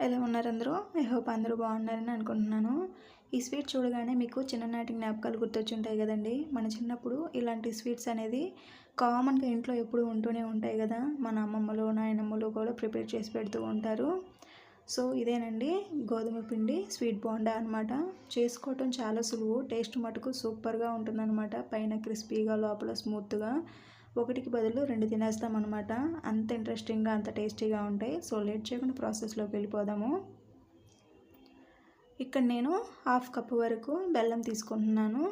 ఎలా ఉన్నారు అందరూ? ఐ హోప్ అందరూ బాగున్నారని అనుకుంటున్నాను. ఈ స్వీట్ చూడగానే మీకు చిన్ననాటి జ్ఞాపకాలు గుర్తొచ్చుంటాయి కదండి. మన చిన్నప్పుడు ఇలాంటి స్వీట్స్ అనేది కామన్గా ఇంట్లో ఎప్పుడు ఉంటూనే ఉంటాయి కదా. మన అమ్మమ్మలు నాయనమ్మలు కూడా ప్రిపేర్ చేసి పెడుతూ ఉంటారు. సో ఇదేనండి. గోధుమ పిండి స్వీట్ బోండా అనమాట చేసుకోవటం చాలా సులువు. టేస్ట్ మటుకు సూపర్గా ఉంటుందన్నమాట. పైన క్రిస్పీగా లోపల స్మూత్గా. ఒకటికి బదులు రెండు తినేస్తాం అనమాట అంత ఇంట్రెస్టింగ్గా అంత టేస్టీగా ఉంటాయి సో లేట్ చేయకుండా ప్రాసెస్లోకి వెళ్ళిపోదాము. ఇక్కడ నేను హాఫ్ కప్ వరకు బెల్లం తీసుకుంటున్నాను.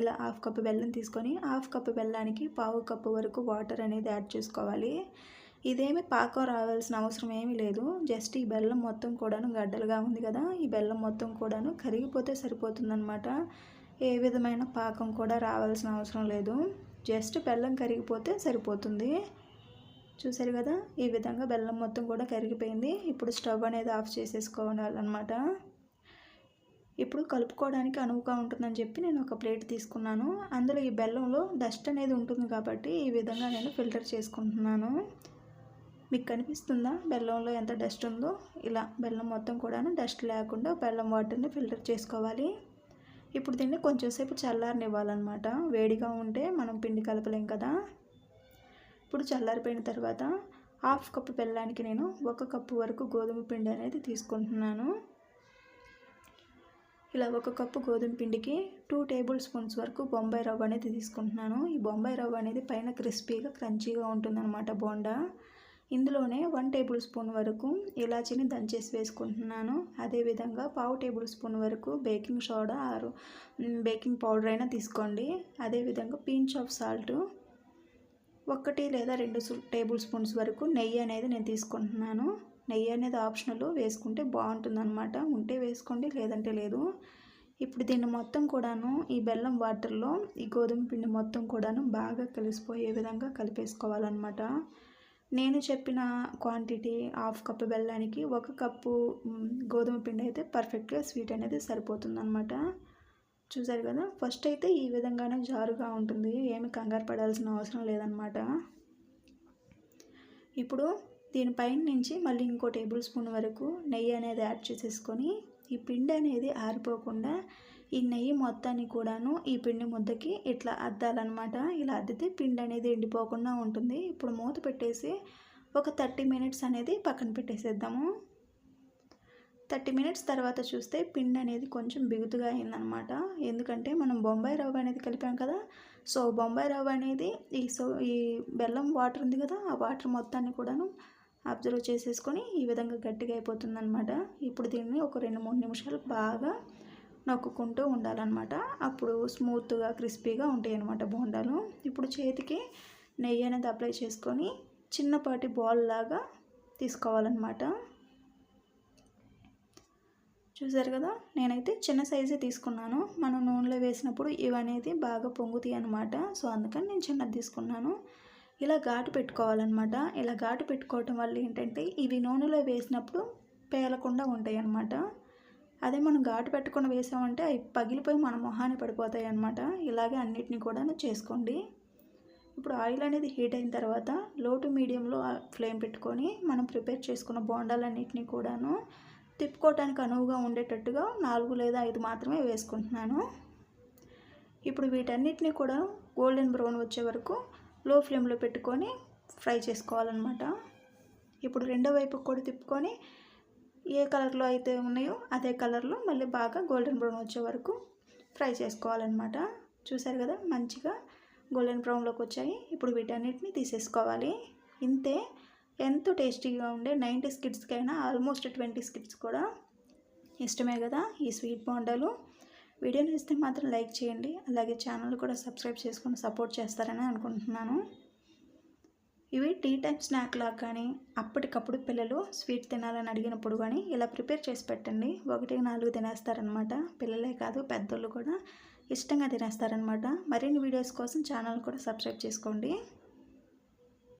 ఇలా హాఫ్ కప్ బెల్లం తీసుకొని హాఫ్ కప్ బెల్లానికి పావు కప్పు వరకు వాటర్ అనేది యాడ్ చేసుకోవాలి. ఇదేమి పాకం రావాల్సిన అవసరం ఏమీ లేదు. జస్ట్ ఈ బెల్లం మొత్తం కూడాను గడ్డలుగా ఉంది కదా ఈ బెల్లం మొత్తం కూడాను కరిగిపోతే సరిపోతుందన్నమాట. ఏ విధమైన పాకం కూడా రావాల్సిన అవసరం లేదు. జస్ట్ బెల్లం కరిగిపోతే సరిపోతుంది. చూసారు కదా ఈ విధంగా బెల్లం మొత్తం కూడా కరిగిపోయింది. ఇప్పుడు స్టవ్ అనేది ఆఫ్ చేసేసుకోవాలన్నమాట. ఇప్పుడు కలుపుకోవడానికి అనువుగా ఉంటుందని చెప్పి నేను ఒక ప్లేట్ తీసుకున్నాను. అందులో ఈ బెల్లంలో డస్ట్ అనేది ఉంటుంది కాబట్టి ఈ విధంగా నేను ఫిల్టర్ చేసుకుంటున్నాను. మీకు కనిపిస్తుందా? బెల్లంలో ఎంత డస్ట్ ఉందో? ఇలా బెల్లం మొత్తం కూడాను డస్ట్ లేకుండా బెల్లం వాటర్ని ఫిల్టర్ చేసుకోవాలి. ఇప్పుడు దీన్ని కొంచెం సేపు చల్లారనివ్వాలన్నమాట. వేడిగా ఉంటే మనం పిండి కలపలేం కదా. ఇప్పుడు చల్లారిపోయిన తర్వాత హాఫ్ కప్పు బెల్లానికి నేను ఒక కప్పు వరకు గోధుమ పిండి అనేది తీసుకుంటున్నాను. ఇలా ఒక కప్పు గోధుమ పిండికి టూ టేబుల్ స్పూన్స్ వరకు బొంబాయి రవ్వ అనేది తీసుకుంటున్నాను. ఈ బొంబాయి రవ్వ అనేది పైన క్రిస్పీగా క్రంచీగా ఉంటుందన్నమాట బోండా. ఇందులోనే వన్ టేబుల్ స్పూన్ వరకు ఇలాచీని దంచేసి వేసుకుంటున్నాను. అదేవిధంగా పావు టేబుల్ స్పూన్ వరకు బేకింగ్ సోడా ఆరు బేకింగ్ పౌడర్ అయినా తీసుకోండి. అదేవిధంగా పీంచ్ ఆఫ్ సాల్ట్ ఒకటి లేదా రెండు టేబుల్ స్పూన్స్ వరకు నెయ్యి అనేది నేను తీసుకుంటున్నాను. నెయ్యి అనేది ఆప్షనల్ వేసుకుంటే బాగుంటుందన్నమాట. ఉంటే వేసుకోండి లేదంటే లేదు. ఇప్పుడు దీన్ని మొత్తం కూడాను ఈ బెల్లం వాటర్లో ఈ గోధుమ పిండి మొత్తం కూడాను బాగా కలిసిపోయే విధంగా కలిపేసుకోవాలన్నమాట. నేను చెప్పిన క్వాంటిటీ హాఫ్ కప్పు బెల్లానికి ఒక కప్పు గోధుమ పిండి అయితే పర్ఫెక్ట్గా స్వీట్ అనేది సరిపోతుందనమాట చూసారు కదా? ఫస్ట్ అయితే ఈ విధంగానే జారుగా ఉంటుంది. ఏమి కంగారు పడాల్సిన అవసరం లేదనమాట ఇప్పుడు దీనిపైన నుంచి మళ్ళీ ఇంకో టేబుల్ స్పూన్ వరకు నెయ్యి అనేది యాడ్ చేసేసుకొని ఈ పిండి అనేది ఆరిపోకుండా ఈ నెయ్యి మొత్తాన్ని కూడాను ఈ పిండి ముద్దకి ఇట్లా అద్దాలన్నమాట. ఇలా అద్దితే పిండి అనేది ఎండిపోకుండా ఉంటుంది. ఇప్పుడు మూత పెట్టేసి ఒక థర్టీ మినిట్స్ అనేది పక్కన పెట్టేసేద్దాము. థర్టీ మినిట్స్ తర్వాత చూస్తే పిండి అనేది కొంచెం బిగుతుగా అయిందనమాట ఎందుకంటే మనం బొంబాయి రవ్వ అనేది కలిపాం కదా. సో బొంబాయి రవ్వ అనేది ఈ సో ఈ బెల్లం వాటర్ ఉంది కదా ఆ వాటర్ మొత్తాన్ని కూడాను అబ్జర్వ్ చేసేసుకొని ఈ విధంగా గట్టిగా అయిపోతుందన్నమాట. ఇప్పుడు దీన్ని ఒక రెండు మూడు నిమిషాలు బాగా నొక్కుంటూ ఉండాలన్నమాట. అప్పుడు స్మూత్గా క్రిస్పీగా ఉంటాయి అన్నమాట బోండాలు. ఇప్పుడు చేతికి నెయ్యి అనేది అప్లై చేసుకొని చిన్నపాటి బాల్ లాగా తీసుకోవాలన్నమాట. చూసారు కదా? నేనైతే చిన్న సైజే తీసుకున్నాను. మనం నూనెలో వేసినప్పుడు ఇవనేది బాగా పొంగుతాయి అనమాట సో అందుకని నేను చిన్నది తీసుకున్నాను. ఇలా ఘాటు పెట్టుకోవాలన్నమాట. ఇలా ఘాటు పెట్టుకోవటం వల్ల ఏంటంటే ఇవి నూనెలో వేసినప్పుడు పేలకుండా ఉంటాయి అన్నమాట అదే మనం ఘాటు పెట్టకుండా వేసామంటే అవి పగిలిపోయి మన మొహాన్ని పడిపోతాయి అనమాట ఇలాగే అన్నిటినీ కూడా చేసుకోండి. ఇప్పుడు ఆయిల్ అనేది హీట్ అయిన తర్వాత లో టు మీడియంలో ఫ్లేమ్ పెట్టుకొని మనం ప్రిపేర్ చేసుకున్న బోండాలన్నింటినీ కూడాను తిప్పుకోవటానికి అనువుగా ఉండేటట్టుగా నాలుగు లేదా ఐదు మాత్రమే వేసుకుంటున్నాను. ఇప్పుడు వీటన్నిటిని కూడా గోల్డెన్ బ్రౌన్ వచ్చే వరకు లో ఫ్లేమ్లో పెట్టుకొని ఫ్రై చేసుకోవాలన్నమాట. ఇప్పుడు రెండో వైపు కూడా తిప్పుకొని ఏ కలర్లో అయితే ఉన్నాయో అదే కలర్లో మళ్ళీ బాగా గోల్డెన్ బ్రౌన్ వచ్చే వరకు ఫ్రై చేసుకోవాలన్నమాట. చూసారు కదా మంచిగా గోల్డెన్ బ్రౌన్లోకి వచ్చాయి. ఇప్పుడు వీటన్నిటిని తీసేసుకోవాలి. ఇంతే ఎంతో టేస్టీగా ఉండే నైంటీ స్కిట్స్కైనా ఆల్మోస్ట్ ట్వంటీ కిడ్స్ కూడా ఇష్టమే కదా ఈ స్వీట్ బాండలు. వీడియో ఇస్తే మాత్రం లైక్ చేయండి. అలాగే ఛానల్ కూడా సబ్స్క్రైబ్ చేసుకొని సపోర్ట్ చేస్తారని అనుకుంటున్నాను. ఇవి టీ టైం స్నాక్ లాగా కానీ అప్పటికప్పుడు పిల్లలు స్వీట్ తినాలని అడిగినప్పుడు కానీ ఇలా ప్రిపేర్ చేసి పెట్టండి. ఒకటి నాలుగు తినేస్తారనమాట పిల్లలే కాదు పెద్దోళ్ళు కూడా ఇష్టంగా తినేస్తారనమాట మరిన్ని వీడియోస్ కోసం ఛానల్ కూడా సబ్స్క్రైబ్ చేసుకోండి.